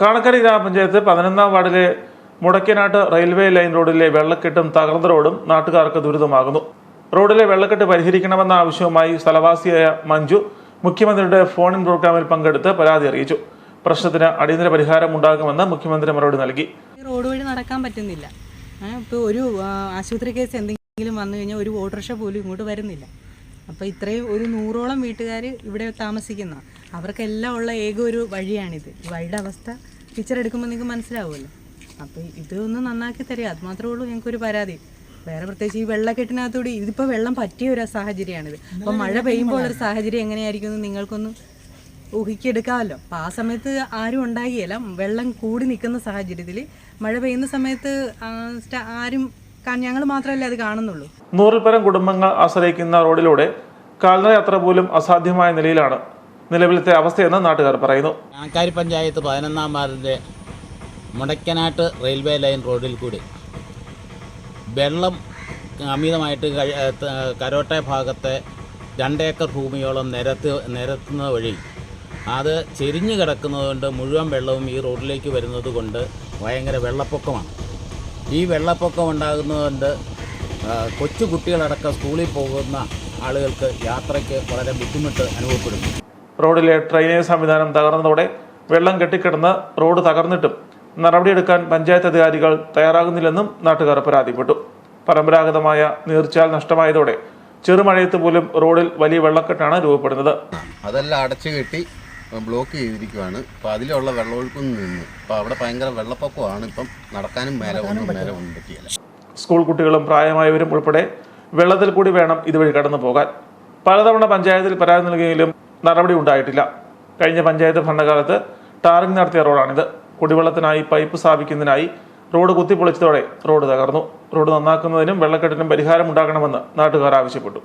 കാണക്കരി ഗ്രാമപഞ്ചായത്ത് പതിനൊന്നാം വാർഡിലെ മുടക്കനാട്ട് റെയിൽവേ ലൈൻ റോഡിലെ വെള്ളക്കെട്ടും തകർന്ന റോഡും നാട്ടുകാർക്ക് ദുരിതമാകുന്നു. റോഡിലെ വെള്ളക്കെട്ട് പരിഹരിക്കണമെന്ന ആവശ്യവുമായി സ്ഥലവാസിയായ മഞ്ജു മുഖ്യമന്ത്രിയുടെ ഫോൺ ഇൻ പ്രോഗ്രാമിൽ പങ്കെടുത്ത് പരാതി അറിയിച്ചു. പ്രശ്നത്തിന് അടിയന്തര പരിഹാരം ഉണ്ടാകുമെന്ന് മുഖ്യമന്ത്രി മറുപടി നൽകി. റോഡ് വഴി നടക്കാൻ പറ്റുന്നില്ല. ഇപ്പോൾ ഒരു ആശുപത്രി കേസ് എന്തെങ്കിലും വന്നു കഴിഞ്ഞാൽ ഒരു ഓട്ടോറിക്ഷ പോലും ഇങ്ങോട്ട് വരുന്നില്ല. അപ്പോൾ ഇത്രയും ഒരു നൂറോളം വീട്ടുകാർ ഇവിടെ താമസിക്കുന്ന അവർക്കെല്ലാം ഉള്ള ഏക ഒരു വഴിയാണിത്. ഈ വഴിയുടെ അവസ്ഥ പിക്ചർ എടുക്കുമ്പോൾ നിങ്ങൾക്ക് മനസ്സിലാവുമല്ലോ. അപ്പോൾ ഇതൊന്ന് നന്നാക്കി തരിക. അത് മാത്രമേ ഉള്ളൂ ഞങ്ങൾക്കൊരു പരാതി. വേറെ പ്രത്യേകിച്ച് ഈ വെള്ളക്കെട്ടിനകത്തൂടി ഇതിപ്പോൾ വെള്ളം പറ്റിയ ഒരു സാഹചര്യമാണിത്. അപ്പോൾ മഴ പെയ്യുമ്പോൾ ഉള്ളൊരു സാഹചര്യം എങ്ങനെയായിരിക്കും എന്ന് നിങ്ങൾക്കൊന്ന് ഊഹിക്കെടുക്കാമല്ലോ. അപ്പോൾ ആ സമയത്ത് ആരും ഉണ്ടാകിയല്ല. വെള്ളം കൂടി നിൽക്കുന്ന സാഹചര്യത്തിൽ മഴ പെയ്യുന്ന സമയത്ത് ആരും ഞങ്ങൾ മാത്രമല്ലേ അത് കാണുന്നുള്ളൂ. നൂറിൽ പരം കുടുംബങ്ങൾ ആശ്രയിക്കുന്ന റോഡിലൂടെ കാൽനട യാത്ര പോലും അസാധ്യമായ നിലയിലാണ്. നിലവിലത്തെ അവസ്ഥയെന്ന് നാട്ടുകാർ പറയുന്നു. ആക്കാരി പഞ്ചായത്ത് പതിനൊന്നാം വാർഡിന്റെ മുടക്കനാട്ട് റെയിൽവേ ലൈൻ റോഡിൽ കൂടി വെള്ളം അമിതമായിട്ട് കരോട്ട ഭാഗത്തെ രണ്ടേക്കർ ഭൂമിയോളം നിരത്ത് നിരത്തുന്ന വഴി അത് ചെരിഞ്ഞു കിടക്കുന്നതുകൊണ്ട് മുഴുവൻ വെള്ളവും ഈ റോഡിലേക്ക് വരുന്നത് കൊണ്ട് ഭയങ്കര വെള്ളപ്പൊക്കമാണ്. ഈ വെള്ളപ്പൊക്കം ഉണ്ടാകുന്നതുകൊണ്ട് കൊച്ചു കുട്ടികളടക്കം സ്കൂളിൽ പോകുന്ന ആളുകൾക്ക് യാത്രയ്ക്ക് വളരെ ബുദ്ധിമുട്ട് അനുഭവപ്പെടുന്നു. റോഡിലെ ഡ്രൈനേജ് സംവിധാനം തകർന്നതോടെ വെള്ളം കെട്ടിക്കിടന്ന് റോഡ് തകർന്നിട്ടും നടപടിയെടുക്കാൻ പഞ്ചായത്ത് അധികാരികൾ തയ്യാറാകുന്നില്ലെന്നും നാട്ടുകാർ പരാതിപ്പെട്ടു. പരമ്പരാഗതമായ നീർച്ചാൽ നഷ്ടമായതോടെ ചെറുമഴയത്ത് പോലും റോഡിൽ വലിയ വെള്ളക്കെട്ടാണ് രൂപപ്പെടുന്നത്. അതെല്ലാം അടച്ചു കെട്ടി ബ്ലോക്ക് ചെയ്തിരിക്കുകയാണ് അപ്പം അതിലുള്ള വെള്ളമൊഴുക്കും നിന്ന്. അപ്പം അവിടെ ഭയങ്കര വെള്ളപ്പൊക്കമാണ്. ഇപ്പം നടക്കാനും മേലെ ഒന്നും മേലെ ഒന്നും പറ്റിയല്ല. സ്കൂൾ കുട്ടികളും പ്രായമായവരും ഉൾപ്പെടെ വെള്ളത്തിൽ കൂടി വേണം ഇതുവഴി കടന്നു പോകാൻ പലതവണ പഞ്ചായത്തിൽ പരാതി നൽകിയെങ്കിലും നടപടി ഉണ്ടായിട്ടില്ല. കഴിഞ്ഞ പഞ്ചായത്ത് ഭരണകാലത്ത് ടാറിംഗ് നടത്തിയ റോഡാണിത്. കുടിവെള്ളത്തിനായി പൈപ്പ് സ്ഥാപിക്കുന്നതിനായി റോഡ് കുത്തിപ്പൊളിച്ചതോടെ റോഡ് തകർന്നു. റോഡ് നന്നാക്കുന്നതിനും വെള്ളക്കെട്ടിനും പരിഹാരം ഉണ്ടാക്കണമെന്ന് നാട്ടുകാർ ആവശ്യപ്പെട്ടു.